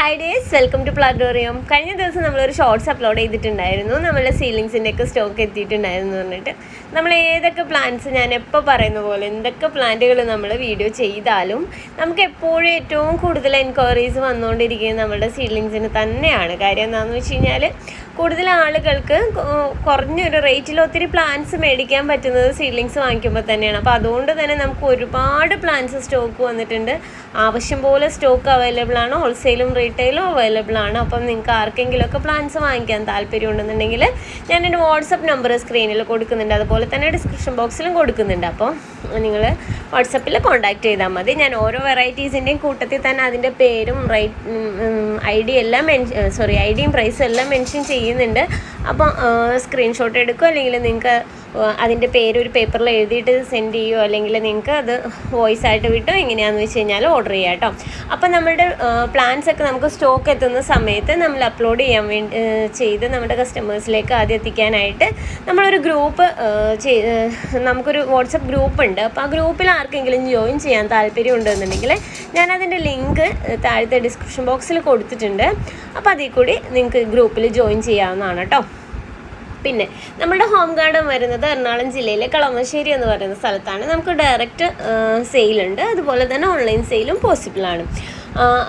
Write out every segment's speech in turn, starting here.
Hi days welcome to Platorium കഴിഞ്ഞ ദിവസം നമ്മളൊരു ഷോർട്സ് അപ്ലോഡ് ചെയ്തിട്ടുണ്ടായിരുന്നു. നമ്മളുടെ സീലിങ്സിന്റെ ഒക്കെ സ്റ്റോക്ക് എത്തിയിട്ടുണ്ടായിരുന്നു പറഞ്ഞിട്ട്. നമ്മൾ ഏതൊക്കെ പ്ലാന്റ്സ് ഞാൻ എപ്പോൾ പറയുന്ന പോലെ എന്തൊക്കെ പ്ലാന്റുകൾ നമ്മൾ വീഡിയോ ചെയ്താലും നമുക്ക് എപ്പോഴും ഏറ്റവും കൂടുതൽ എൻക്വയറീസ് വന്നുകൊണ്ടിരിക്കുന്നത് നമ്മുടെ സീലിങ്സിന് തന്നെയാണ്. കാര്യം എന്താണെന്ന് വെച്ച് കഴിഞ്ഞാൽ കൂടുതൽ ആളുകൾക്ക് കുറഞ്ഞൊരു റേറ്റിൽ ഒത്തിരി പ്ലാന്റ്സ് മേടിക്കാൻ പറ്റുന്നത് സീഡ്ലിങ്സ് വാങ്ങിക്കുമ്പോൾ തന്നെയാണ്. അപ്പോൾ അതുകൊണ്ട് തന്നെ നമുക്ക് ഒരുപാട് പ്ലാന്റ്സ് സ്റ്റോക്ക് വന്നിട്ടുണ്ട്. ആവശ്യം പോലെ സ്റ്റോക്ക് അവൈലബിൾ ആണ്. ഹോൾസെയിലും റീറ്റെയിലും അവൈലബിൾ ആണ്. അപ്പം നിങ്ങൾക്ക് ആർക്കെങ്കിലുമൊക്കെ പ്ലാന്റ്സ് വാങ്ങിക്കാൻ താല്പര്യം ഉണ്ടെന്നുണ്ടെങ്കിൽ ഞാൻ എന്റെ വാട്സപ്പ് നമ്പർ സ്ക്രീനിൽ കൊടുക്കുന്നുണ്ട്. അതുപോലെ തന്നെ ഡിസ്ക്രിപ്ഷൻ ബോക്സിലും കൊടുക്കുന്നുണ്ട്. അപ്പോൾ നിങ്ങൾ വാട്സപ്പിൽ കോണ്ടാക്ട് ചെയ്താൽ മതി. ഞാൻ ഓരോ വെറൈറ്റീസിന്റെയും കൂട്ടത്തിൽ തന്നെ അതിന്റെ പേരും റേറ്റ് ഐ ഡി എല്ലാം മെൻഷൻ സോറി ഐ ഡിയും പ്രൈസും എല്ലാം മെൻഷൻ ചെയ്യുന്നുണ്ട്. അപ്പോൾ സ്ക്രീൻഷോട്ട് എടുക്കുക അല്ലെങ്കിൽ നിങ്ങൾക്ക് അതിന്റെ പേര് ഒരു പേപ്പറിൽ എഴുതിയിട്ട് സെൻഡ് ചെയ്യുമോ അല്ലെങ്കിൽ നിങ്ങൾക്ക് അത് വോയിസ് ആയിട്ട് വിട്ടോ? എങ്ങനെയാണെന്ന് വെച്ച് കഴിഞ്ഞാൽ ഓർഡർ ചെയ്യാം കേട്ടോ അപ്പം നമ്മളുടെ പ്ലാൻസ് ഒക്കെ നമുക്ക് സ്റ്റോക്ക് എത്തുന്ന സമയത്ത് നമ്മൾ അപ്ലോഡ് ചെയ്യാൻ വേണ്ടി ചെയ്ത് നമ്മുടെ കസ്റ്റമേഴ്സിലേക്ക് ആദ്യം എത്തിക്കാനായിട്ട് നമ്മളൊരു ഗ്രൂപ്പ് നമുക്കൊരു വാട്സപ്പ് ഗ്രൂപ്പ് ഉണ്ട്. അപ്പോൾ ആ ഗ്രൂപ്പിൽ ആർക്കെങ്കിലും ജോയിൻ ചെയ്യാൻ താല്പര്യം ഉണ്ടെന്നുണ്ടെങ്കിൽ ഞാൻ അതിന്റെ ലിങ്ക് താഴത്തെ ഡിസ്ക്രിപ്ഷൻ ബോക്സിൽ കൊടുത്തിട്ടുണ്ട്. അപ്പോൾ അതിൽ കൂടി നിങ്ങൾക്ക് ഗ്രൂപ്പിൽ ജോയിൻ ചെയ്യാവുന്നതാണ് കേട്ടോ പിന്നെ നമ്മുടെ ഹോം ഗാർഡൻ വരുന്നത് എറണാകുളം ജില്ലയിലെ കളമശ്ശേരി എന്ന് പറയുന്ന സ്ഥലത്താണ്. നമുക്ക് ഡയറക്റ്റ് സെയിലുണ്ട് അതുപോലെ തന്നെ ഓൺലൈൻ സെയിലും പോസിബിൾ ആണ്.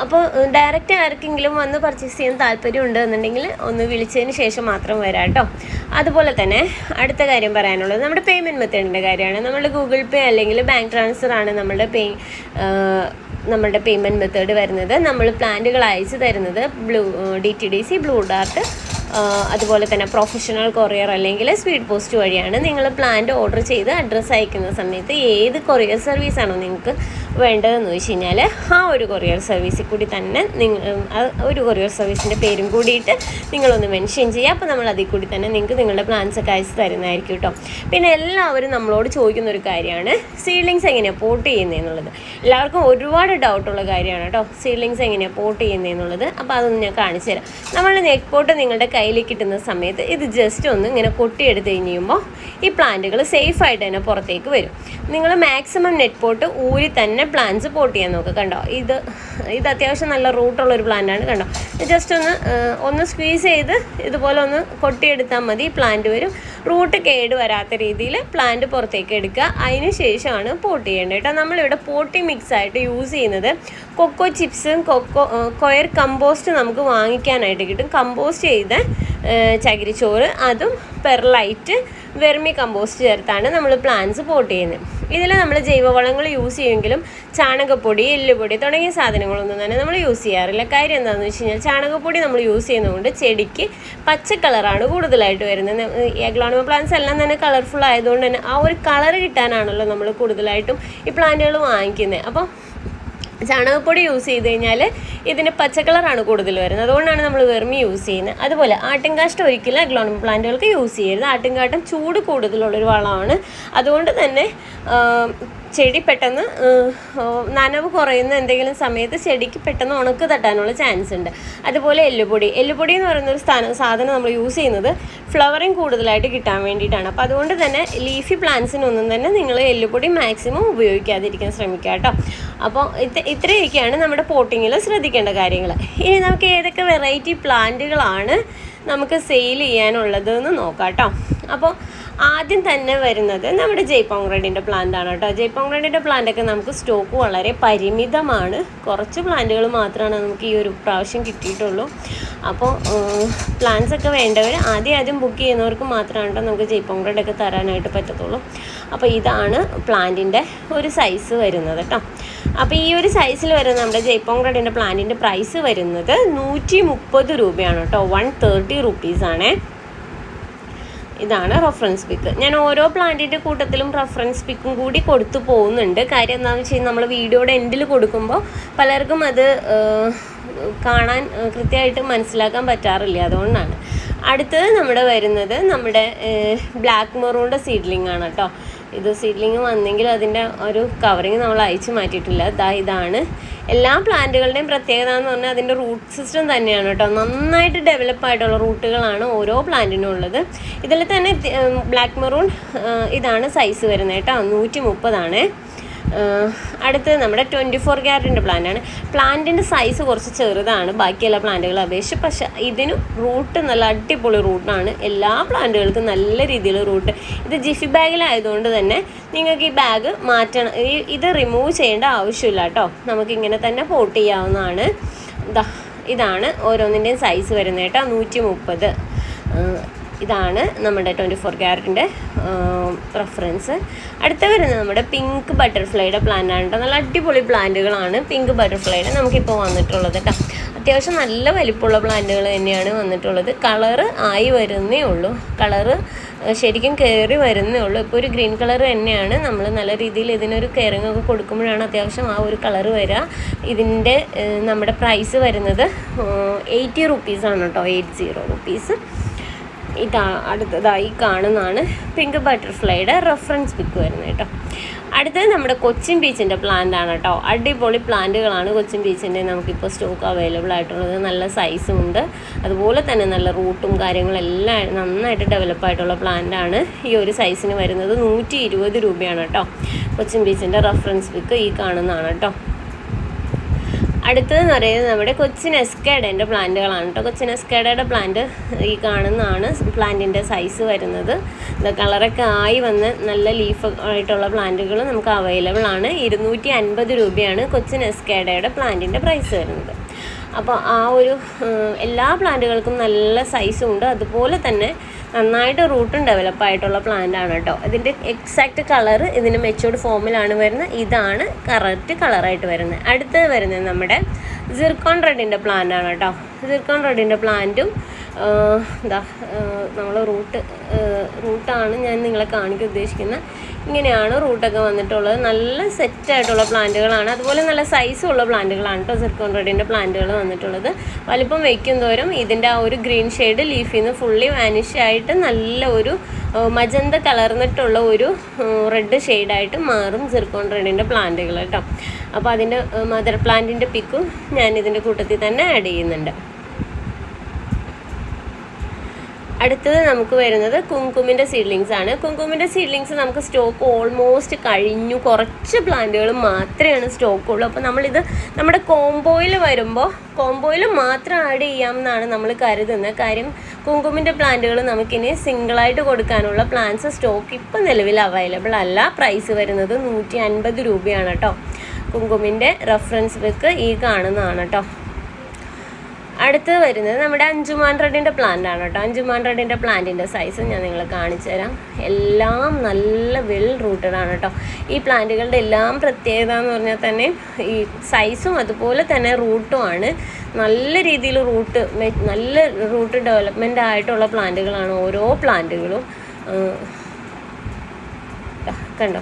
അപ്പോൾ ഡയറക്റ്റ് ആർക്കെങ്കിലും വന്ന് പർച്ചേസ് ചെയ്യാൻ താല്പര്യം ഉണ്ട് എന്നുണ്ടെങ്കിൽ ഒന്ന് വിളിച്ചതിന് ശേഷം മാത്രം വരാം കേട്ടോ. അതുപോലെ തന്നെ അടുത്ത കാര്യം പറയാനുള്ളത് നമ്മുടെ പേയ്മെന്റ് മെത്തേഡിന്റെ കാര്യമാണ്. നമ്മൾ ഗൂഗിൾ പേ അല്ലെങ്കിൽ ബാങ്ക് ട്രാൻസ്ഫർ ആണ് നമ്മുടെ പേ നമ്മുടെ പേയ്മെന്റ് മെത്തേഡ് വരുന്നത്. നമ്മൾ പ്ലാന്റുകൾ അയച്ചു തരുന്നത് Blue D T D C Blue Dart അതുപോലെ തന്നെ പ്രൊഫഷണൽ കൊറിയർ അല്ലെങ്കിൽ സ്പീഡ് പോസ്റ്റ് വഴിയാണ് നിങ്ങൾ പ്ലാന്റ് ഓർഡർ ചെയ്ത് അഡ്രസ്സ് അയക്കുന്ന സമയത്ത് ഏത് കൊറിയർ സർവീസാണോ നിങ്ങൾക്ക് വേണ്ടതെന്ന് വെച്ച് കഴിഞ്ഞാൽ ആ ഒരു കൊറിയർ സർവീസിൽ കൂടി തന്നെ നിങ്ങൾ ഒരു കൊറിയർ സർവീസിന്റെ പേരും കൂടിയിട്ട് നിങ്ങളൊന്ന് മെൻഷൻ ചെയ്യുക. അപ്പോൾ നമ്മൾ അതിൽ കൂടി തന്നെ നിങ്ങൾക്ക് നിങ്ങളുടെ പ്ലാൻസ് ഒക്കെ അയച്ച് തരുന്നതായിരിക്കും കേട്ടോ. പിന്നെ എല്ലാവരും നമ്മളോട് ചോദിക്കുന്ന ഒരു കാര്യമാണ് സീഡ്ലിങ്സ് എങ്ങനെയാണ് പോട്ട് ചെയ്യുന്നതെന്നുള്ളത് എല്ലാവർക്കും ഒരുപാട് ഡൗട്ടുള്ള കാര്യമാണ് കേട്ടോ സീഡ്ലിങ്സ് എങ്ങനെയാണ് പോട്ട് ചെയ്യുന്നതെന്നുള്ളത് അപ്പോൾ അതൊന്ന് ഞാൻ കാണിച്ചു തരാം. നമ്മൾ നെക്ക് പോട്ട് നിങ്ങളുടെ കയ്യിൽ കിട്ടുന്ന സമയത്ത് ഇത് ജസ്റ്റ് ഒന്ന് ഇങ്ങനെ കൊട്ടിയെടുത്ത് കഴിയുമ്പോൾ ഈ പ്ലാന്റുകൾ സേഫായിട്ട് തന്നെ പുറത്തേക്ക് വരും. നിങ്ങൾ മാക്സിമം നെറ്റ് പോട്ട് ഊരി തന്നെ പ്ലാന്റ്സ് പോട്ട് ചെയ്യാൻ നോക്കുക കണ്ടോ? ഇത് ഇത് അത്യാവശ്യം നല്ല റൂട്ടുള്ള ഒരു പ്ലാന്റാണ് കണ്ടോ? ജസ്റ്റ് ഒന്ന് ഒന്ന് സ്ക്വീസ് ചെയ്ത് ഇതുപോലെ ഒന്ന് കൊട്ടിയെടുത്താൽ മതി പ്ലാന്റ് വരും. റൂട്ട് കേട് വരാത്ത രീതിയിൽ പ്ലാന്റ് പുറത്തേക്ക് എടുക്കുക. അതിന് ശേഷമാണ് പോട്ട് ചെയ്യേണ്ടത് കേട്ടോ. നമ്മളിവിടെ പോട്ടി മിക്സ് ആയിട്ട് യൂസ് ചെയ്യുന്നത് കൊക്കോ ചിപ്സും കൊക്കോ കൊയർ കമ്പോസ്റ്റ് നമുക്ക് വാങ്ങിക്കാനായിട്ട് കിട്ടും. കമ്പോസ്റ്റ് ചെയ്ത ചകിരിച്ചോറ് അതും പെർലൈറ്റ് വെർമി കമ്പോസ്റ്റ് ചേർത്താണ് നമ്മൾ പ്ലാന്റ്സ് പോട്ട് ചെയ്യുന്നത്. ഇതിൽ നമ്മൾ ജൈവവളങ്ങൾ യൂസ് ചെയ്യുമെങ്കിലും ചാണകപ്പൊടി എല്ലുപൊടി തുടങ്ങിയ സാധനങ്ങളൊന്നും തന്നെ നമ്മൾ യൂസ് ചെയ്യാറില്ല. കാര്യം എന്താണെന്ന് വെച്ച് കഴിഞ്ഞാൽ ചാണകപ്പൊടി നമ്മൾ യൂസ് ചെയ്യുന്നതുകൊണ്ട് ചെടിക്ക് പച്ച കളറാണ് കൂടുതലായിട്ട് വരുന്നത്. എഗ്ലോണിമ പ്ലാന്റ്സ് എല്ലാം തന്നെ കളർഫുൾ ആയതുകൊണ്ട് തന്നെ ആ ഒരു കളർ കിട്ടാനാണല്ലോ നമ്മൾ കൂടുതലായിട്ടും ഈ പ്ലാന്റുകൾ വാങ്ങിക്കുന്നത്. അപ്പോൾ ചാണകപ്പൊടി യൂസ് ചെയ്ത് കഴിഞ്ഞാൽ ഇതിന് പച്ചക്കളറാണ് കൂടുതൽ വരുന്നത്. അതുകൊണ്ടാണ് നമ്മൾ വെർമി യൂസ് ചെയ്യുന്നത്. അതുപോലെ ആട്ടിൻകാഷ്ടം ഒരിക്കലും അഗ്ലോണിമ പ്ലാന്റുകൾക്ക് യൂസ് ചെയ്യരുത്. ആട്ടിൻകാട്ടം ചൂട് കൂടുതലുള്ളൊരു വളമാണ്. അതുകൊണ്ട് തന്നെ ചെടി പെട്ടെന്ന് നനവ് കുറയുന്ന എന്തെങ്കിലും സമയത്ത് ചെടിക്ക് പെട്ടെന്ന് ഉണക്ക് തട്ടാനുള്ള ചാൻസ് ഉണ്ട്. അതുപോലെ എല്ലുപൊടി. എല്ലുപൊടി എന്ന് പറയുന്ന ഒരു സ്ഥാനം സാധനം നമ്മൾ യൂസ് ചെയ്യുന്നത് ഫ്ലവറിങ് കൂടുതലായിട്ട് കിട്ടാൻ വേണ്ടിയിട്ടാണ്. അപ്പോൾ അതുകൊണ്ട് തന്നെ ലീഫി പ്ലാന്റ്സിനൊന്നും തന്നെ നിങ്ങൾ എല്ലുപൊടി മാക്സിമം ഉപയോഗിക്കാതിരിക്കാൻ ശ്രമിക്കുക കേട്ടോ. അപ്പോൾ ഇത് ഇത്രയൊക്കെയാണ് നമ്മുടെ പോട്ടിങ്ങിൽ ശ്രദ്ധിക്കേണ്ട കാര്യങ്ങൾ ഇനി നമുക്ക് ഏതൊക്കെ വെറൈറ്റി പ്ലാന്റുകളാണ് നമുക്ക് സെയിൽ ചെയ്യാനുള്ളത് എന്ന് നോക്കാം കേട്ടോ അപ്പോൾ ആദ്യം തന്നെ വരുന്നത് നമ്മുടെ ജയ്പോങ് റെഡിന്റെ പ്ലാന്റ് ആണ് കേട്ടോ. ജയ്പോങ് റെഡിന്റെ പ്ലാന്റൊക്കെ നമുക്ക് സ്റ്റോക്ക് വളരെ പരിമിതമാണ്. കുറച്ച് പ്ലാന്റുകൾ മാത്രമാണ് നമുക്ക് ഈ ഒരു പ്രാവശ്യം കിട്ടിയിട്ടുള്ളൂ. അപ്പോൾ പ്ലാന്റ്സ് ഒക്കെ വേണ്ടവർ ആദ്യം ആദ്യം ബുക്ക് ചെയ്യുന്നവർക്ക് മാത്രമാണ് കേട്ടോ നമുക്ക് ജയ്പോങ് റെഡൊക്കെ തരാനായിട്ട് പറ്റത്തുള്ളൂ. അപ്പോൾ ഇതാണ് പ്ലാന്റിന്റെ ഒരു സൈസ് വരുന്നത് കേട്ടോ. അപ്പോൾ ഈ ഒരു സൈസിൽ വരുന്ന നമ്മുടെ ജയ്പോങ് റെഡിന്റെ പ്ലാന്റിന്റെ പ്രൈസ് വരുന്നത് നൂറ്റി മുപ്പത് രൂപയാണ് കേട്ടോ. വൺ തേർട്ടി റുപ്പീസാണേ ഇതാണ് റഫറൻസ് പിക്ക് ഞാൻ ഓരോ പ്ലാന്റിന്റെ കൂട്ടത്തിലും റഫറൻസ് പിക്കും കൂടി കൊടുത്തു പോകുന്നുണ്ട്. കാര്യം എന്താണെന്ന് വെച്ച് കഴിഞ്ഞാൽ നമ്മൾ വീഡിയോയുടെ എൻഡിൽ കൊടുക്കുമ്പോൾ പലർക്കും അത് കാണാൻ കൃത്യമായിട്ട് മനസ്സിലാക്കാൻ പറ്റാറില്ല. അതുകൊണ്ടാണ്. അടുത്തത് നമ്മുടെ വരുന്നത് നമ്മുടെ ബ്ലാക്ക് മെറൂണിന്റെ സീഡ്ലിംഗ് ആണ് കേട്ടോ. ഇത് സീഡ്ലിംഗ് വന്നെങ്കിൽ അതിന്റെ ഒരു കവറിങ് നമ്മൾ അയച്ചു മാറ്റിയിട്ടില്ല. ദാ ഇതാണ്. എല്ലാ പ്ലാന്റുകളുടെയും പ്രത്യേകത എന്ന് പറഞ്ഞാൽ അതിന്റെ റൂട്ട് സിസ്റ്റം തന്നെയാണ് കേട്ടോ. നന്നായിട്ട് ഡെവലപ്പ് ആയിട്ടുള്ള റൂട്ടുകളാണ് ഓരോ പ്ലാന്റിനും ഉള്ളത്. ഇതിൽ തന്നെ ബ്ലാക്ക് മെറൂൺ ഇതാണ് സൈസ് വരുന്നത് കേട്ടോ. നൂറ്റി മുപ്പതാണ് അടുത്തത് നമ്മുടെ ട്വന്റി ഫോർ ക്യാരറ്റിന്റെ പ്ലാന്റാണ് പ്ലാന്റിന്റെ സൈസ് കുറച്ച് ചെറുതാണ്. ബാക്കിയെല്ലാ പ്ലാന്റുകളെ അപേക്ഷിച്ച് പക്ഷെ ഇതിന് റൂട്ട് നല്ല അടിപൊളി റൂട്ടാണ് എല്ലാ പ്ലാന്റുകൾക്കും നല്ല രീതിയിൽ റൂട്ട് ഇത് ജിഫി ബാഗിലായതുകൊണ്ട് തന്നെ നിങ്ങൾക്ക് ഈ ബാഗ് മാറ്റണം. ഈ ഇത് റിമൂവ് ചെയ്യേണ്ട ആവശ്യമില്ല കേട്ടോ. നമുക്കിങ്ങനെ തന്നെ പോട്ട് ചെയ്യാവുന്നതാണ്. ഇതാ ഇതാണ് ഓരോന്നിന്റെയും സൈസ് വരുന്നത് കേട്ടോ. നൂറ്റി മുപ്പത് ഇതാണ് നമ്മുടെ ട്വന്റി ഫോർ ക്യാരറ്റിന്റെ റെഫറൻസ് അടുത്ത വരുന്നത് നമ്മുടെ പിങ്ക് ബട്ടർഫ്ലൈയുടെ പ്ലാന്റ് ആണ് കേട്ടോ നല്ല അടിപൊളി പ്ലാന്റുകളാണ് പിങ്ക് ബട്ടർഫ്ലൈയുടെ നമുക്കിപ്പോൾ വന്നിട്ടുള്ളത് കേട്ടോ അത്യാവശ്യം നല്ല വലിപ്പമുള്ള പ്ലാന്റുകൾ തന്നെയാണ് വന്നിട്ടുള്ളത്. കളറ് ആയി വരുന്നേ ഉള്ളൂ. കളറ് ശരിക്കും കയറി വരുന്നേ ഉള്ളൂ. ഇപ്പോൾ ഒരു ഗ്രീൻ കളർ തന്നെയാണ്. നമ്മൾ നല്ല രീതിയിൽ ഇതിനൊരു കെയറിങ് ഒക്കെ കൊടുക്കുമ്പോഴാണ് അത്യാവശ്യം ആ ഒരു കളർ വരിക ഇതിന്റെ നമ്മുടെ പ്രൈസ് വരുന്നത് എയ്റ്റി റുപ്പീസാണ് കേട്ടോ എയ്റ്റ് സീറോ റുപ്പീസ് ഇതാ അടുത്തതായി കാണുന്നതാണ് പിങ്ക് ബട്ടർഫ്ലൈയുടെ റെഫറൻസ് പിക്ക് വരുന്നത് കേട്ടോ. അടുത്തത് നമ്മുടെ കൊച്ചിൻ ബീച്ചിന്റെ പ്ലാന്റ് ആണ് കേട്ടോ. അടിപൊളി പ്ലാന്റുകളാണ് കൊച്ചിൻ ബീച്ചിന്റെ നമുക്കിപ്പോൾ സ്റ്റോക്ക് അവൈലബിൾ ആയിട്ടുള്ളത്. നല്ല സൈസും ഉണ്ട്. അതുപോലെ തന്നെ നല്ല റൂട്ടും കാര്യങ്ങളെല്ലാം നന്നായിട്ട് ഡെവലപ്പ് ആയിട്ടുള്ള പ്ലാന്റ് ആണ് ഈ ഒരു സൈസിന് വരുന്നത്. നൂറ്റി രൂപയാണ് കേട്ടോ കൊച്ചിൻ ബീച്ചിന്റെ റെഫറൻസ് പിക്ക് ഈ കാണുന്നതാണ് കേട്ടോ. അടുത്തതെന്ന് പറയുന്നത് നമ്മുടെ കൊച്ചിൻ എസ്കേഡന്റെ പ്ലാന്റുകളാണ് കേട്ടോ. കൊച്ചിൻ എസ്കേഡയുടെ പ്ലാന്റ് ഈ കാണുന്നതാണ്. പ്ലാന്റിന്റെ സൈസ് വരുന്നത്. ഇത് കളറൊക്കെ ആയി വന്ന് നല്ല ലീഫ് ആയിട്ടുള്ള പ്ലാന്റുകൾ നമുക്ക് അവൈലബിൾ ആണ്. ഇരുന്നൂറ്റി അൻപത് രൂപയാണ് കൊച്ചിൻ എസ്കേഡയുടെ പ്ലാന്റിന്റെ പ്രൈസ് വരുന്നത്. അപ്പോൾ ആ ഒരു എല്ലാ പ്ലാന്റുകൾക്കും നല്ല സൈസും ഉണ്ട്. അതുപോലെ തന്നെ നന്നായിട്ട് റൂട്ടും ഡെവലപ്പ് ആയിട്ടുള്ള പ്ലാന്റ് ആണ് കേട്ടോ ഇതിന്റെ എക്സാക്റ്റ് കളർ ഇതിന് മെച്ചൂർഡ് ഫോമിലാണ് വരുന്നത്. ഇതാണ് കറക്റ്റ് കളറായിട്ട് വരുന്നത്. അടുത്തത് വരുന്നത് നമ്മുടെ സിർക്കോൺ റെഡിന്റെ പ്ലാന്റ് ആണ് കേട്ടോ സിർക്കോൺ റെഡിന്റെ പ്ലാന്റും എന്താ നമ്മൾ റൂട്ട് റൂട്ടാണ് ഞാൻ നിങ്ങളെ കാണിക്കാൻ ഉദ്ദേശിക്കുന്നത്. ഇങ്ങനെയാണ് റൂട്ടൊക്കെ വന്നിട്ടുള്ളത്. നല്ല സെറ്റായിട്ടുള്ള പ്ലാന്റുകളാണ്. അതുപോലെ നല്ല സൈസുള്ള പ്ലാന്റുകളാണ് കേട്ടോ സിർക്കോൺ റെഡിന്റെ പ്ലാന്റുകൾ വന്നിട്ടുള്ളത്. വലിപ്പം വയ്ക്കും തോറും ഇതിന്റെ ആ ഒരു ഗ്രീൻ ഷെയ്ഡ് ലീഫിൽ നിന്ന് ഫുള്ളി വാനിഷ് ആയിട്ട് നല്ല ഒരു മജന്ത കലർന്നിട്ടുള്ള ഒരു റെഡ് ഷെയ്ഡായിട്ട് മാറും സിർക്കോൺ റെഡിന്റെ പ്ലാന്റുകൾ കേട്ടോ. അപ്പോൾ അതിന്റെ മദർ പ്ലാന്റിന്റെ പിക്കും ഞാൻ ഇതിന്റെ കൂട്ടത്തിൽ തന്നെ ആഡ് ചെയ്യുന്നുണ്ട്. അടുത്തത് നമുക്ക് വരുന്നത് കുങ്കുമിന്റെ സീഡ്ലിങ്സ് ആണ്. കുങ്കുമിന്റെ സീഡ്ലിങ്സ് നമുക്ക് സ്റ്റോക്ക് ഓൾമോസ്റ്റ് കഴിഞ്ഞു. കുറച്ച് പ്ലാന്റുകൾ മാത്രമേ സ്റ്റോക്ക് ഉള്ളൂ. അപ്പോൾ നമ്മളിത് നമ്മുടെ കോംബോയിൽ വരുമ്പോൾ കോംബോയിൽ മാത്രം ആഡ് ചെയ്യാം എന്നാണ് നമ്മൾ കരുതുന്നത്. കാര്യം കുങ്കുമിന്റെ പ്ലാന്റുകൾ നമുക്കിനി സിംഗിളായിട്ട് കൊടുക്കാനുള്ള പ്ലാന്റ്സ് സ്റ്റോക്ക് ഇപ്പം നിലവിൽ അവൈലബിൾ അല്ല. പ്രൈസ് വരുന്നത് നൂറ്റി അൻപത് രൂപയാണ് കേട്ടോ കുങ്കുമിന്റെ റെഫറൻസ് ബുക്ക് ഈ കാണുന്നതാണ് കേട്ടോ അടുത്ത് വരുന്നത് നമ്മുടെ അഞ്ചുമാൻ റെഡിന്റെ പ്ലാന്റ് ആണ് കേട്ടോ. അഞ്ചുമാൻ റെഡിന്റെ പ്ലാന്റിന്റെ സൈസ് ഞാൻ നിങ്ങളെ കാണിച്ചു തരാം. എല്ലാം നല്ല വെൽ റൂട്ടഡ് ആണ് കേട്ടോ. ഈ പ്ലാന്റുകളുടെ എല്ലാം പ്രത്യേകത എന്ന് പറഞ്ഞാൽ തന്നെ ഈ സൈസും അതുപോലെ തന്നെ റൂട്ടും ആണ്. നല്ല രീതിയിൽ റൂട്ട് നല്ല റൂട്ട് ഡെവലപ്മെന്റ് ആയിട്ടുള്ള പ്ലാന്റുകളാണ് ഓരോ പ്ലാന്റുകളും കണ്ടോ?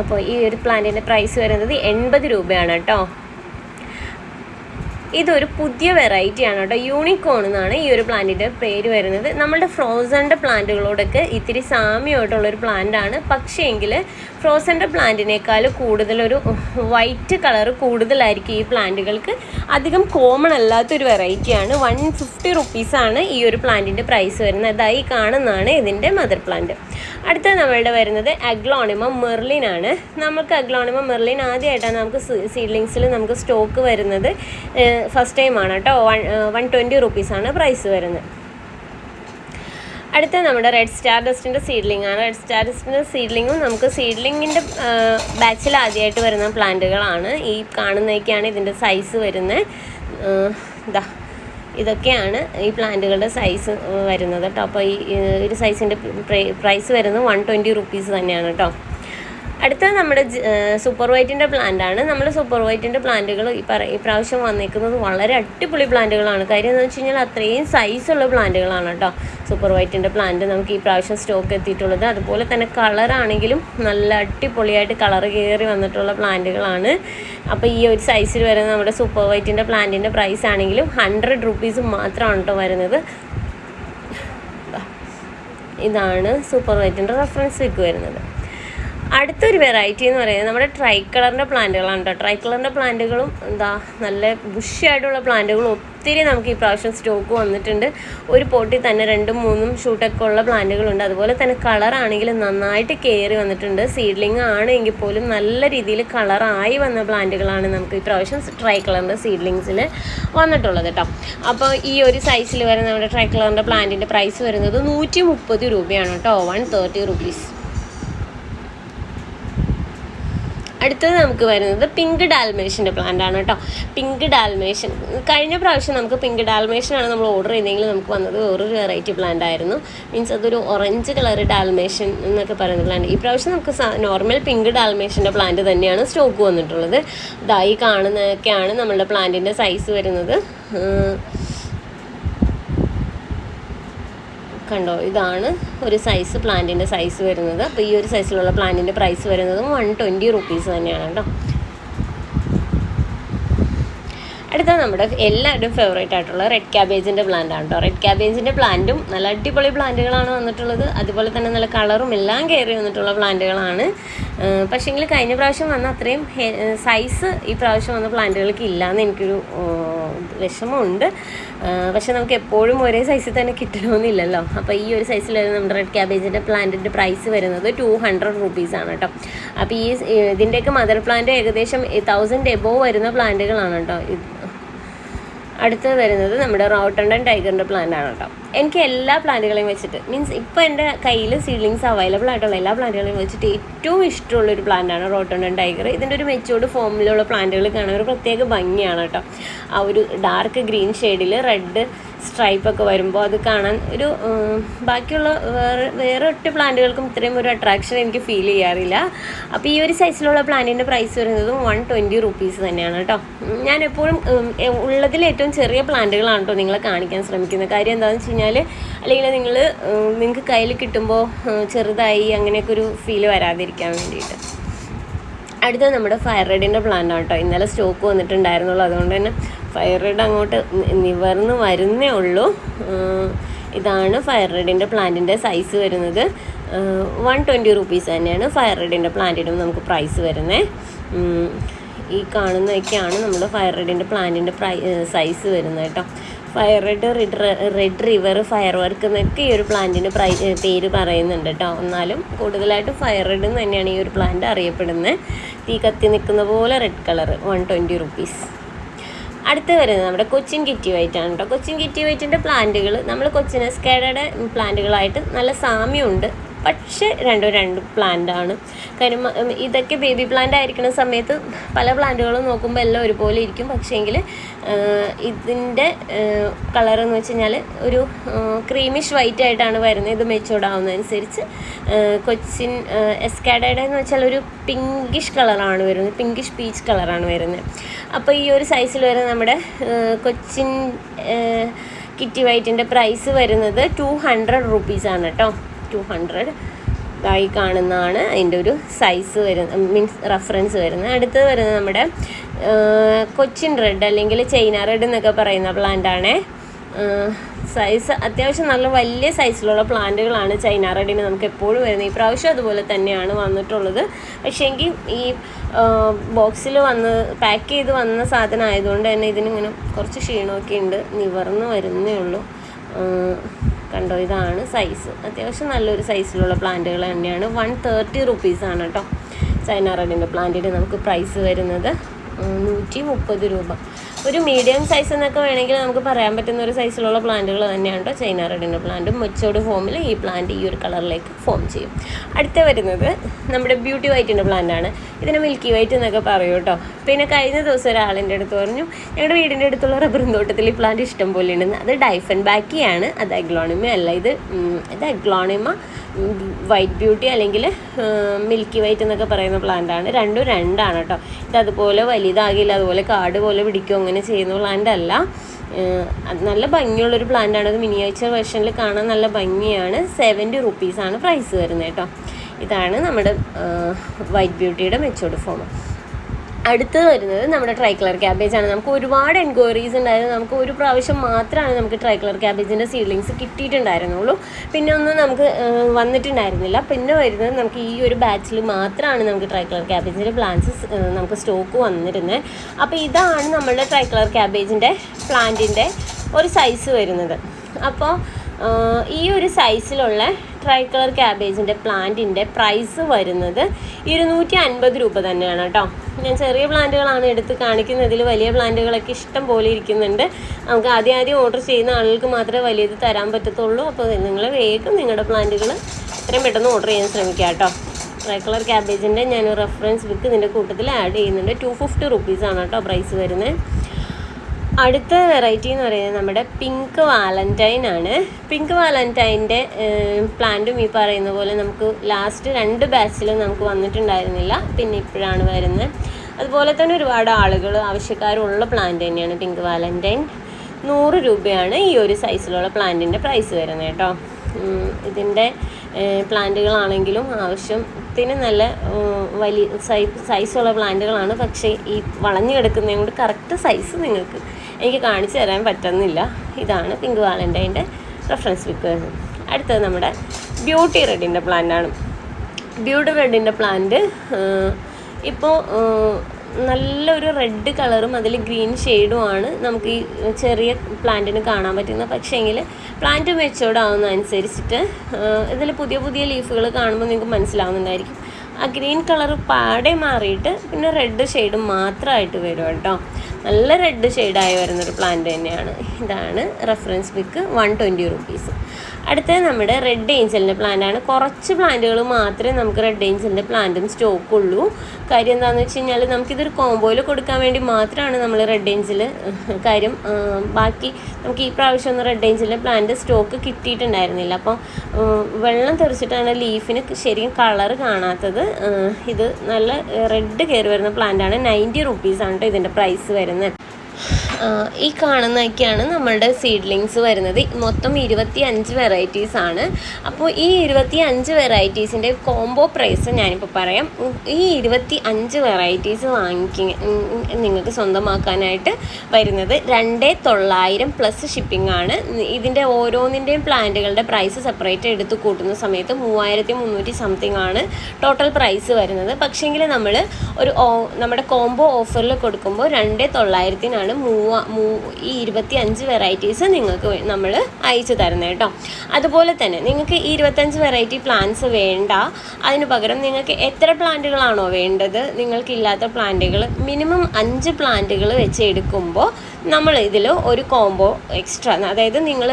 അപ്പോൾ ഈ ഒരു പ്ലാന്റിന്റെ പ്രൈസ് വരുന്നത് എൺപത് രൂപയാണ് കേട്ടോ. ഇതൊരു പുതിയ വെറൈറ്റിയാണ് കേട്ടോ. യൂണിക്കോൺ എന്നാണ് ഈ ഒരു പ്ലാന്റിന്റെ പേര് വരുന്നത്. നമ്മളുടെ ഫ്രോസന്റെ പ്ലാന്റുകളോടൊക്കെ ഇത്തിരി സാമ്യമായിട്ടുള്ളൊരു പ്ലാന്റാണ് ആണ്. പക്ഷേ എങ്കിൽ ഫ്രോസന്റെ പ്ലാന്റിനേക്കാൾ കൂടുതലൊരു വൈറ്റ് കളർ കൂടുതലായിരിക്കും ഈ പ്ലാന്റുകൾക്ക് അധികം കോമൺ അല്ലാത്തൊരു വെറൈറ്റിയാണ് വൺ ഫിഫ്റ്റി റുപ്പീസാണ് ഈ ഒരു പ്ലാന്റിന്റെ പ്രൈസ് വരുന്നത്. അതായി കാണുന്നതാണ് ഇതിന്റെ മദർ പ്ലാന്റ് അടുത്ത നമ്മളുടെ വരുന്നത് അഗ്ലോണിമ മെർലിൻ ആണ്. നമുക്ക് അഗ്ലോണിമ മെർലിൻ ആദ്യമായിട്ടാണ് നമുക്ക് സീഡ്ലിങ്സിൽ നമുക്ക് സ്റ്റോക്ക് വരുന്നത്. ഫസ്റ്റ് ടൈം ആണ് കേട്ടോ. വൺ വൺ ട്വന്റി റുപ്പീസാണ് പ്രൈസ് വരുന്നത്. അടുത്ത നമ്മുടെ റെഡ് സ്റ്റാർ ഡസ്റ്റിന്റെ സീഡ്ലിംഗ് ആണ്. റെഡ് സ്റ്റാർ ഡസ്റ്റിന്റെ സീഡ്ലിങ്ങും നമുക്ക് സീഡ്ലിങ്ങിന്റെ ബാച്ചിൽ ആദ്യമായിട്ട് വരുന്ന പ്ലാന്റുകളാണ്. ഈ കാണുന്നതൊക്കെയാണ് ഇതിന്റെ സൈസ് വരുന്നത്. ഇതാ ഇതൊക്കെയാണ് ഈ പ്ലാന്റുകളുടെ സൈസ് വരുന്നത് കേട്ടോ. അപ്പോൾ ഈ ഒരു സൈസിന്റെ പ്രൈസ് വരുന്നത് വൺ ട്വന്റി റുപ്പീസ് തന്നെയാണ് കേട്ടോ. അടുത്തത് നമ്മുടെ സൂപ്പർ വൈറ്റിന്റെ പ്ലാന്റാണ് നമ്മുടെ സൂപ്പർ വൈറ്റിന്റെ പ്ലാന്റുകൾ ഈ പറ ഈ പ്രാവശ്യം വന്നേക്കുന്നത് വളരെ അടിപൊളി പ്ലാന്റുകളാണ് കാര്യം എന്ന് വെച്ച് കഴിഞ്ഞാൽ അത്രയും സൈസുള്ള പ്ലാന്റുകളാണ് കേട്ടോ സൂപ്പർ വൈറ്റിന്റെ പ്ലാന്റ് നമുക്ക് ഈ പ്രാവശ്യം സ്റ്റോക്ക് എത്തിയിട്ടുള്ളത്. അതുപോലെ തന്നെ കളറാണെങ്കിലും നല്ല അടിപൊളിയായിട്ട് കളർ കയറി വന്നിട്ടുള്ള പ്ലാന്റുകളാണ് അപ്പോൾ ഈ ഒരു സൈസിൽ വരുന്ന നമ്മുടെ സൂപ്പർ വൈറ്റിന്റെ പ്ലാന്റിന്റെ പ്രൈസ് ആണെങ്കിലും ഹൺഡ്രഡ് റുപ്പീസ് മാത്രമാണ് കേട്ടോ വരുന്നത്. ഇതാണ് സൂപ്പർ വൈറ്റിന്റെ റെഫറൻസ് വിക്ക് വരുന്നത്. അടുത്തൊരു വെറൈറ്റി എന്ന് പറയുന്നത് നമ്മുടെ ട്രൈ കളറിന്റെ പ്ലാന്റുകളാണ് കേട്ടോ ട്രൈ കളറിന്റെ പ്ലാന്റുകളും എന്താ നല്ല ബുഷിയായിട്ടുള്ള പ്ലാന്റുകളും ഒത്തിരി നമുക്ക് ഈ പ്രാവശ്യം സ്റ്റോക്ക് വന്നിട്ടുണ്ട്. ഒരു പോട്ടിൽ തന്നെ രണ്ടും മൂന്നും ഷൂട്ടൊക്കെ ഉള്ള പ്ലാന്റുകളുണ്ട്. അതുപോലെ തന്നെ കളറാണെങ്കിൽ നന്നായിട്ട് കയറി വന്നിട്ടുണ്ട്. സീഡ്ലിംഗ് ആണ് എങ്കിൽ പോലും നല്ല രീതിയിൽ കളറായി വന്ന പ്ലാന്റുകളാണ് നമുക്ക് ഈ പ്രാവശ്യം ട്രൈ കളറിന്റെ സീഡ്ലിങ്സിൽ വന്നിട്ടുള്ളത് കേട്ടോ അപ്പോൾ ഈ ഒരു സൈസിൽ വരുന്ന നമ്മുടെ ട്രൈ കളറിന്റെ പ്ലാന്റിന്റെ പ്രൈസ് വരുന്നത് നൂറ്റി മുപ്പത് രൂപയാണ് കേട്ടോ വൺ തേർട്ടി റുപ്പീസ് അടുത്തത് നമുക്ക് വരുന്നത് പിങ്ക് ഡാൽമേഷന്റെ പ്ലാന്റ് ആണ് കേട്ടോ. പിങ്ക് ഡാൽമേഷൻ കഴിഞ്ഞ പ്രാവശ്യം നമുക്ക് പിങ്ക് ഡാൽമേഷൻ ആണ് നമ്മൾ ഓർഡർ ചെയ്തെങ്കിൽ നമുക്ക് വന്നത് വേറൊരു വെറൈറ്റി പ്ലാന്റ് ആയിരുന്നു. മീൻസ് അതൊരു ഓറഞ്ച് കളർ ഡാൽമേഷൻ എന്നൊക്കെ പറയുന്ന പ്ലാന്റ് ഈ പ്രാവശ്യം നമുക്ക് നോർമൽ പിങ്ക് ഡാൽമേഷന്റെ പ്ലാന്റ് തന്നെയാണ് സ്റ്റോക്ക് വന്നിട്ടുള്ളത്. ഇതായി കാണുന്നതൊക്കെയാണ് നമ്മളുടെ പ്ലാന്റിന്റെ സൈസ് വരുന്നത്. കണ്ടോ? ഇതാണ് ഒരു സൈസ് പ്ലാന്റിന്റെ സൈസ് വരുന്നത്. അപ്പോൾ ഈ ഒരു സൈസിലുള്ള പ്ലാന്റിന്റെ പ്രൈസ് വരുന്നതും വൺ ട്വന്റി റുപ്പീസ് തന്നെയാണ് കേട്ടോ. അടുത്ത നമ്മുടെ എല്ലാവരുടെയും ഫേവറേറ്റ് ആയിട്ടുള്ള റെഡ് ക്യാബേജിന്റെ പ്ലാന്റ് ആണ് കേട്ടോ. റെഡ് ക്യാബേജിന്റെ പ്ലാന്റും നല്ല അടിപൊളി പ്ലാന്റുകളാണ് വന്നിട്ടുള്ളത്. അതുപോലെ തന്നെ നല്ല കളറും എല്ലാം കയറി വന്നിട്ടുള്ള പ്ലാന്റുകളാണ് പക്ഷേങ്കിൽ കഴിഞ്ഞ പ്രാവശ്യം വന്ന അത്രയും സൈസ് ഈ പ്രാവശ്യം വന്ന പ്ലാന്റുകൾക്ക് എന്ന് എനിക്കൊരു വിഷമമുണ്ട്. പക്ഷെ നമുക്ക് എപ്പോഴും ഒരേ സൈസിൽ തന്നെ കിട്ടണമെന്നില്ലല്ലോ. അപ്പോൾ ഈ ഒരു സൈസിൽ വരുന്ന നമ്മുടെ റെഡ് ക്യാബേജിന്റെ പ്ലാന്റിന്റെ പ്രൈസ് വരുന്നത് ടു ഹൺഡ്രഡ് റുപ്പീസാണ് കേട്ടോ. അപ്പോൾ ഈ ഇതിന്റെയൊക്കെ മദർ പ്ലാന്റ് ഏകദേശം തൗസൻഡ് എബോവ് വരുന്ന പ്ലാന്റുകളാണ് കേട്ടോ. അടുത്തത് വരുന്നത് നമ്മുടെ റോട്ടണ്ടൻ ടൈഗറിന്റെ പ്ലാന്റ് ആണ് കേട്ടോ. എനിക്ക് എല്ലാ പ്ലാന്റുകളെയും വെച്ചിട്ട് മീൻസ് ഇപ്പോൾ എന്റെ കയ്യിൽ സീഡ്ലിങ്സ് അവൈലബിൾ ആയിട്ടുള്ള എല്ലാ പ്ലാന്റുകളെയും വെച്ചിട്ട് ഏറ്റവും ഇഷ്ടമുള്ള ഒരു പ്ലാന്റാണ് ആൻഡ് ടൈഗർ ഇതിന്റെ ഒരു മെച്ചൂർഡ് ഫോമിലുള്ള പ്ലാന്റുകൾ കാണാൻ ഒരു പ്രത്യേക ഭംഗിയാണ് കേട്ടോ. ആ ഒരു ഡാർക്ക് ഗ്രീൻ ഷെയ്ഡിൽ റെഡ് സ്ട്രൈപ്പ് ഒക്കെ വരുമ്പോൾ അത് കാണാൻ ഒരു ബാക്കിയുള്ള വേറെ വേറെ ഒറ്റ പ്ലാന്റുകൾക്കും ഇത്രയും ഒരു അട്രാക്ഷൻ എനിക്ക് ഫീൽ ചെയ്യാറില്ല. അപ്പോൾ ഈ ഒരു സൈസിലുള്ള പ്ലാന്റിന്റെ പ്രൈസ് വരുന്നതും വൺ ട്വന്റി റുപ്പീസ് തന്നെയാണ് കേട്ടോ ഞാൻ എപ്പോഴും ഉള്ളതിൽ ഏറ്റവും ചെറിയ പ്ലാന്റുകളാണ് കേട്ടോ നിങ്ങളെ കാണിക്കാൻ ശ്രമിക്കുന്നത്. കാര്യം എന്താണെന്ന് വെച്ച് കഴിഞ്ഞാൽ അല്ലെങ്കിൽ നിങ്ങൾ നിങ്ങൾക്ക് കയ്യിൽ കിട്ടുമ്പോൾ ചെറുതായി അങ്ങനെയൊക്കെ ഒരു ഫീൽ വരാതിരിക്കാൻ വേണ്ടിയിട്ട്. അടുത്തത് നമ്മുടെ ഫയർ റെഡിന്റെ പ്ലാന്റ് ആണ് കേട്ടോ ഇന്നലെ സ്റ്റോക്ക് വന്നിട്ടുണ്ടായിരുന്നുള്ളൂ. അതുകൊണ്ട് തന്നെ ഫയർ റെഡ് അങ്ങോട്ട് നിവർന്ന് വരുന്നേ ഉള്ളൂ. ഇതാണ് ഫയർ റെഡിന്റെ പ്ലാന്റിന്റെ സൈസ് വരുന്നത്. വൺ ട്വന്റി റുപ്പീസ് തന്നെയാണ് ഫയർ റെഡിന്റെ പ്ലാന്റിനും നമുക്ക് പ്രൈസ് വരുന്നത് ഈ കാണുന്നതൊക്കെയാണ് നമ്മുടെ ഫയർ റെഡിന്റെ പ്ലാന്റിന്റെ പ്രൈ സൈസ് വരുന്നത് കേട്ടോ. Fire red red red river fire work എന്നൊക്കെ ഈ ഒരു പ്ലാന്റിന് പ്രൈ പേര് പറയുന്നുണ്ട് കേട്ടോ. എന്നാലും കൂടുതലായിട്ടും ഫയർ റെഡ് എന്ന് തന്നെയാണ് ഈ ഒരു പ്ലാന്റ് അറിയപ്പെടുന്നത്. തീ കത്തി നിൽക്കുന്ന പോലെ red colour one twenty rupees അടുത്ത് വരുന്നത് നമ്മുടെ കൊച്ചിൻ കിറ്റി വൈറ്റാണ് കേട്ടോ. കൊച്ചിൻ കിറ്റി വൈറ്റിന്റെ പ്ലാന്റുകൾ നമ്മൾ കൊച്ചിൻ എസ്കേഡയുടെ പ്ലാന്റുകളായിട്ട് നല്ല സാമ്യമുണ്ട്. പക്ഷേ രണ്ടും രണ്ട് പ്ലാന്റാണ് കാര്യം ഇതൊക്കെ ബേബി പ്ലാന്റ് ആയിരിക്കുന്ന സമയത്ത് പല പ്ലാന്റുകളും നോക്കുമ്പോൾ എല്ലാം ഒരുപോലെ ഇരിക്കും. പക്ഷേങ്കിൽ ഇതിന്റെ കളർ എന്ന് വെച്ച് കഴിഞ്ഞാൽ ഒരു ക്രീമിഷ് വൈറ്റ് ആയിട്ടാണ് വരുന്നത്. ഇത് മെച്ചൂർഡ് ആവുന്നതനുസരിച്ച് കൊച്ചിൻ എസ്കാഡയുടെ എന്ന് വെച്ചാൽ ഒരു പിങ്കിഷ് കളറാണ് വരുന്നത്. പിങ്കിഷ് പീച്ച് കളറാണ് വരുന്നത്. അപ്പോൾ ഈ ഒരു സൈസിൽ വരെ നമ്മുടെ കൊച്ചിൻ കിറ്റി വൈറ്റിന്റെ പ്രൈസ് വരുന്നത് ടു ഹൺഡ്രഡ് റുപ്പീസാണ് കേട്ടോ ടു ഹൺഡ്രഡ് ായി കാണുന്നതാണ് അതിന്റെ ഒരു സൈസ് വരുന്നത് മീൻസ് റഫറൻസ് വരുന്നത്. അടുത്തത് വരുന്നത് നമ്മുടെ കൊച്ചിൻ റെഡ് അല്ലെങ്കിൽ ചൈന റെഡ് എന്നൊക്കെ പറയുന്ന പ്ലാന്റാണേ സൈസ് അത്യാവശ്യം നല്ല വലിയ സൈസിലുള്ള പ്ലാന്റുകളാണ് ചൈന റെഡിന് നമുക്ക് എപ്പോഴും വരുന്നത്. ഈ പ്രാവശ്യം അതുപോലെ തന്നെയാണ് വന്നിട്ടുള്ളത്. പക്ഷേങ്കിൽ ഈ ബോക്സിൽ വന്ന് പാക്ക് ചെയ്ത് വന്ന സാധനം ആയതുകൊണ്ട് തന്നെ ഇതിനിങ്ങനെ കുറച്ച് ക്ഷീണമൊക്കെ ഉണ്ട്. നിവർന്ന് വരുന്നേ ഉള്ളൂ. കണ്ടോ ഇതാണ് സൈസ് അത്യാവശ്യം നല്ലൊരു സൈസിലുള്ള പ്ലാന്റുകൾ തന്നെയാണ്. വൺ തേർട്ടി റുപ്പീസാണ് കേട്ടോ ചൈന റെഡിന്റെ പ്ലാന്റിന് നമുക്ക് പ്രൈസ് വരുന്നത് നൂറ്റി മുപ്പത് രൂപ. ഒരു മീഡിയം സൈസ് എന്നൊക്കെ വേണമെങ്കിൽ നമുക്ക് പറയാൻ പറ്റുന്ന ഒരു സൈസിലുള്ള പ്ലാന്റുകൾ തന്നെയാണ് കേട്ടോ ചൈന റെഡിന്റെ പ്ലാന്റും മുച്ചോട് ഫോമിൽ ഈ പ്ലാന്റ് ഈ ഒരു കളറിലേക്ക് ഫോം ചെയ്യും. അടുത്ത വരുന്നത് നമ്മുടെ ബ്യൂട്ടി വൈറ്റിന്റെ പ്ലാന്റാണ് ഇതിന് മിൽക്കി വൈറ്റ് എന്നൊക്കെ പറയും കേട്ടോ പിന്നെ കഴിഞ്ഞ ദിവസം ഒരാളിന്റെ അടുത്ത് പറഞ്ഞു ഞങ്ങളുടെ വീടിന്റെ അടുത്തുള്ള റബ്ബർ തോട്ടത്തിൽ ഈ പ്ലാന്റ് ഇഷ്ടം പോലെ ഉണ്ടെന്ന്. അത് ഡൈഫൻ ബാക്കിയാണ് അത് അഗ്ലോണിമ അല്ല. ഇത് ഇത് അഗ്ലോണിമ വൈറ്റ് ബ്യൂട്ടി അല്ലെങ്കിൽ മിൽക്കി വൈറ്റ് എന്നൊക്കെ പറയുന്ന പ്ലാന്റാണ് രണ്ടും രണ്ടാണ് കേട്ടോ ഇത് അതുപോലെ വലുതാകില്ല അതുപോലെ കാട് പോലെ പിടിക്കും ചെയ്യുന്ന പ്ലാന്റ് അല്ല. നല്ല ഭംഗിയുള്ളൊരു പ്ലാന്റ് ആണ്. അത് മിനിയേച്ചർ വെർഷനിൽ കാണാൻ നല്ല ഭംഗിയാണ്. സെവന്റി റുപ്പീസാണ് പ്രൈസ് വരുന്നത് കേട്ടോ. ഇതാണ് നമ്മുടെ വൈറ്റ് ബ്യൂട്ടിയുടെ മെച്ചോർഡ് ഫോം അടുത്തത് വരുന്നത് നമ്മുടെ ട്രൈ കളർ ക്യാബേജ് ആണ്. നമുക്ക് ഒരുപാട് എൻക്വയറീസ് ഉണ്ടായിരുന്നു. നമുക്ക് ഒരു പ്രാവശ്യം മാത്രമാണ് നമുക്ക് ട്രൈ കളർ ക്യാബേജിന്റെ സീഡ്ലിങ്സ് കിട്ടിയിട്ടുണ്ടായിരുന്നുള്ളൂ. പിന്നെ ഒന്നും നമുക്ക് വന്നിട്ടുണ്ടായിരുന്നില്ല. പിന്നെ വരുന്നത് നമുക്ക് ഈ ഒരു ബാച്ചിൽ മാത്രമാണ് നമുക്ക് ട്രൈ കളർ ക്യാബേജിന്റെ പ്ലാന്റ്സ് നമുക്ക് സ്റ്റോക്ക് വന്നിരുന്നത്. അപ്പോൾ ഇതാണ് നമ്മളുടെ ട്രൈ കളർ ക്യാബേജിന്റെ പ്ലാന്റിന്റെ ഒരു സൈസ് വരുന്നത്. അപ്പോൾ ഈ ഒരു സൈസിലുള്ള ട്രൈ കളർ ക്യാബേജിന്റെ പ്ലാന്റിന്റെ പ്രൈസ് വരുന്നത് ഇരുന്നൂറ്റി അൻപത് രൂപ തന്നെയാണ് കേട്ടോ. ഞാൻ ചെറിയ പ്ലാന്റുകളാണ് എടുത്ത് കാണിക്കുന്നതിൽ വലിയ പ്ലാന്റുകളൊക്കെ ഇഷ്ടം പോലെ ഇരിക്കുന്നുണ്ട്. നമുക്ക് ആദ്യം ആദ്യം ഓർഡർ ചെയ്യുന്ന ആളുകൾക്ക് മാത്രമേ വലിയത് തരാൻ പറ്റത്തുള്ളൂ. അപ്പോൾ നിങ്ങൾ വേഗം നിങ്ങളുടെ പ്ലാന്റുകൾ എത്രയും പെട്ടെന്ന് ഓർഡർ ചെയ്യാൻ ശ്രമിക്കുക കേട്ടോ. ട്രൈ കളർ ക്യാബേജിന്റെ ഞാൻ റെഫറൻസ് ബുക്ക് ഇതിന്റെ കൂട്ടത്തിൽ ആഡ് ചെയ്യുന്നുണ്ട്. ടു ഫിഫ്റ്റി റുപ്പീസാണ് കേട്ടോ പ്രൈസ് വരുന്നത്. അടുത്ത വെറൈറ്റി എന്ന് പറയുന്നത് നമ്മുടെ പിങ്ക് വാലന്റൈൻ ആണ്. പിങ്ക് വാലന്റൈന്റെ പ്ലാന്റും ഈ പറയുന്ന പോലെ നമുക്ക് ലാസ്റ്റ് രണ്ട് ബാച്ചിലും നമുക്ക് വന്നിട്ടുണ്ടായിരുന്നില്ല. പിന്നെ ഇപ്പോഴാണ് വരുന്നത്. അതുപോലെ തന്നെ ഒരുപാട് ആളുകൾ ആവശ്യക്കാരുള്ള പ്ലാന്റ് തന്നെയാണ് പിങ്ക് വാലന്റൈൻ നൂറ് രൂപയാണ് ഈ ഒരു സൈസിലുള്ള പ്ലാന്റിന്റെ പ്രൈസ് വരുന്നത് കേട്ടോ. ഇതിന്റെ പ്ലാന്റുകളാണെങ്കിലും ആവശ്യത്തിന് നല്ല വലിയ സൈസുള്ള പ്ലാന്റുകളാണ് പക്ഷേ ഈ വളഞ്ഞു കിടക്കുന്നതും കൊണ്ട് കറക്റ്റ് സൈസ് നിങ്ങൾക്ക് എനിക്ക് കാണിച്ചു തരാൻ പറ്റുന്നില്ല. ഇതാണ് പിങ്ക് വാലന്റൈന്റെ റെഫറൻസ് വരുന്നത് അടുത്തത് നമ്മുടെ ബ്യൂട്ടി റെഡിന്റെ പ്ലാന്റാണ് ബ്യൂട്ടി റെഡിന്റെ പ്ലാന്റ് ഇപ്പോൾ നല്ലൊരു റെഡ് കളറും അതിൽ ഗ്രീൻ ഷെയ്ഡുമാണ് നമുക്ക് ഈ ചെറിയ പ്ലാന്റിന് കാണാൻ പറ്റുന്നത്. പക്ഷേങ്കിൽ പ്ലാന്റ് മെച്ചോർഡ് ആവുന്നതനുസരിച്ചിട്ട് ഇതിൽ പുതിയ പുതിയ ലീഫുകൾ കാണുമ്പോൾ നിങ്ങൾക്ക് മനസ്സിലാവുന്നുണ്ടായിരിക്കും. ആ ഗ്രീൻ കളർ പാടെ മാറിയിട്ട് പിന്നെ റെഡ് ഷെയ്ഡ് മാത്രമായിട്ട് വരും കേട്ടോ. നല്ല റെഡ് ഷെയ്ഡായി വരുന്നൊരു പ്ലാന്റ് തന്നെയാണ്. ഇതാണ് റെഫറൻസ് ബിക്ക് വൺ ട്വന്റി റുപ്പീസ് അടുത്തത് നമ്മുടെ റെഡ് ഏഞ്ചലിന്റെ പ്ലാന്റാണ് കുറച്ച് പ്ലാന്റുകൾ മാത്രമേ നമുക്ക് റെഡ് ഏഞ്ചലിന്റെ പ്ലാന്റും സ്റ്റോക്ക് ഉള്ളൂ. കാര്യം എന്താണെന്ന് വെച്ച് കഴിഞ്ഞാൽ നമുക്കിതൊരു കോമ്പോയിൽ കൊടുക്കാൻ വേണ്ടി മാത്രമാണ് നമ്മൾ റെഡ് ഏഞ്ചൽ കാര്യം ബാക്കി നമുക്ക് ഈ പ്രാവശ്യം ഒന്നും റെഡ് ഏഞ്ചലിന്റെ പ്ലാന്റ് സ്റ്റോക്ക് കിട്ടിയിട്ടുണ്ടായിരുന്നില്ല. അപ്പോൾ വെള്ളം തെറിച്ചിട്ടാണ് ലീഫിന് ശരിക്കും കളർ കാണാത്തത്. ഇത് നല്ല റെഡ് കയറി വരുന്ന പ്ലാന്റാണ് നയന്റി റുപ്പീസാണ് കേട്ടോ ഇതിന്റെ പ്രൈസ് വരുന്നത്. ഈ കാണുന്നതൊക്കെയാണ് നമ്മളുടെ സീഡ്ലിങ്സ് വരുന്നത്. മൊത്തം ഇരുപത്തി അഞ്ച് വെറൈറ്റീസ് ആണ്. അപ്പോൾ ഈ ഇരുപത്തി അഞ്ച് വെറൈറ്റീസിന്റെ കോംബോ പ്രൈസ് ഞാനിപ്പോൾ പറയാം. ഈ ഇരുപത്തി അഞ്ച് വെറൈറ്റീസ് വാങ്ങിക്ക നിങ്ങൾക്ക് സ്വന്തമാക്കാനായിട്ട് വരുന്നത് രണ്ട് തൊള്ളായിരം പ്ലസ് ഷിപ്പിംഗ് ആണ്. ഇതിന്റെ ഓരോന്നിന്റെയും പ്ലാന്റുകളുടെ പ്രൈസ് സെപ്പറേറ്റ് എടുത്ത് കൂട്ടുന്ന സമയത്ത് മൂവായിരത്തി മുന്നൂറ്റി സംതിങ് ആണ് ടോട്ടൽ പ്രൈസ് വരുന്നത്. പക്ഷേങ്കിൽ നമ്മൾ ഒരു നമ്മുടെ കോംബോ ഓഫറിൽ കൊടുക്കുമ്പോൾ രണ്ട് തൊള്ളായിരത്തിനാണ് മൂവ മൂ ഈ ഇരുപത്തി വെറൈറ്റീസ് നിങ്ങൾക്ക് നമ്മൾ അയച്ചു തരുന്നത് കേട്ടോ. അതുപോലെ തന്നെ നിങ്ങൾക്ക് ഈ ഇരുപത്തഞ്ച് വെറൈറ്റി പ്ലാന്റ്സ് വേണ്ട. അതിന് പകരം നിങ്ങൾക്ക് എത്ര പ്ലാന്റുകളാണോ വേണ്ടത്? നിങ്ങൾക്കില്ലാത്ത പ്ലാന്റുകൾ മിനിമം അഞ്ച് പ്ലാന്റുകൾ വെച്ച് എടുക്കുമ്പോൾ നമ്മൾ ഇതിൽ ഒരു കോംബോ എക്സ്ട്രാ അതായത് നിങ്ങൾ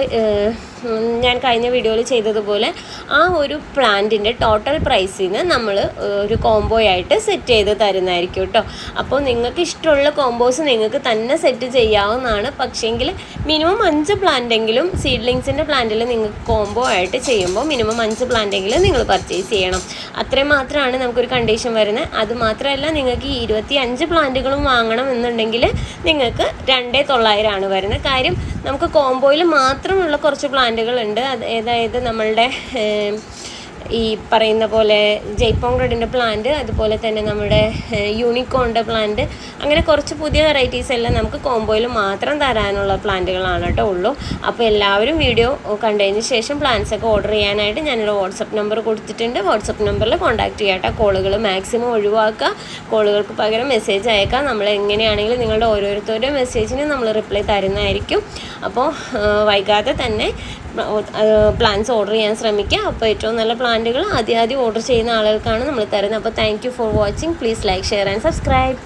ഞാൻ കഴിഞ്ഞ വീഡിയോയിൽ ചെയ്തതുപോലെ ആ ഒരു പ്ലാന്റിന്റെ ടോട്ടൽ പ്രൈസിന് നമ്മൾ ഒരു കോംബോ ആയിട്ട് സെറ്റ് ചെയ്ത് തരുന്നതായിരിക്കും കേട്ടോ അപ്പോൾ നിങ്ങൾക്ക് ഇഷ്ടമുള്ള കോംബോസ് നിങ്ങൾക്ക് തന്നെ സെറ്റ് ചെയ്യാവുന്നതാണ്. പക്ഷേങ്കിൽ മിനിമം അഞ്ച് പ്ലാന്റെങ്കിലും സീഡ്ലിങ്സിന്റെ പ്ലാന്റിൽ നിങ്ങൾക്ക് കോംബോ ആയിട്ട് ചെയ്യുമ്പോൾ മിനിമം അഞ്ച് പ്ലാന്റെങ്കിലും നിങ്ങൾ പർച്ചേസ് ചെയ്യണം. അത്രയും മാത്രമാണ് നമുക്കൊരു കണ്ടീഷൻ വരുന്നത്. അത് മാത്രമല്ല നിങ്ങൾക്ക് ഈ ഇരുപത്തി അഞ്ച് പ്ലാന്റുകളും വാങ്ങണം എന്നുണ്ടെങ്കിൽ നിങ്ങൾക്ക് രണ്ടേ തൊള്ളായിരമാണ് വരുന്നത്. കാര്യം നമുക്ക് കോംബോയിൽ മാത്രമുള്ള കുറച്ച് പ്ലാന്റുകൾ ഉണ്ട് അത് അതായത് നമ്മളുടെ ഈ പറയുന്ന പോലെ ജയ്പോങ് റെഡിന്റെ പ്ലാന്റ് അതുപോലെ തന്നെ നമ്മുടെ യൂണിക്കോണിന്റെ പ്ലാന്റ്. അങ്ങനെ കുറച്ച് പുതിയ വെറൈറ്റീസ് എല്ലാം നമുക്ക് കോംബോയിൽ മാത്രം തരാനുള്ള പ്ലാന്റുകളാണ് കേട്ടോ ഉള്ളൂ. അപ്പോൾ എല്ലാവരും വീഡിയോ കണ്ടതിന് ശേഷം പ്ലാന്റ്സ് ഒക്കെ ഓർഡർ ചെയ്യാനായിട്ട് ഞാനൊരു വാട്സപ്പ് നമ്പർ കൊടുത്തിട്ടുണ്ട്. വാട്സപ്പ് നമ്പറിൽ കോൺടാക്ട് ചെയ്യാം കേട്ടോ. കോളുകൾ മാക്സിമം ഒഴിവാക്കുക. കോളുകൾക്ക് പകരം മെസ്സേജ് അയക്കാം. നമ്മൾ എങ്ങനെയാണെങ്കിലും നിങ്ങളുടെ ഓരോരുത്തരുടെ മെസ്സേജിന് നമ്മൾ റിപ്ലൈ തരുന്നതായിരിക്കും. അപ്പോൾ വൈകാതെ തന്നെ പ്ലാൻസ് ഓർഡർ ചെയ്യാൻ ശ്രമിക്കുക. അപ്പോൾ ഏറ്റവും നല്ല പ്ലാന്റുകൾ ആദ്യം ആദ്യം ഓർഡർ ചെയ്യുന്ന ആളുകൾക്കാണ് നമ്മൾ തരുന്നത്. അപ്പോൾ thank for watching please like share and subscribe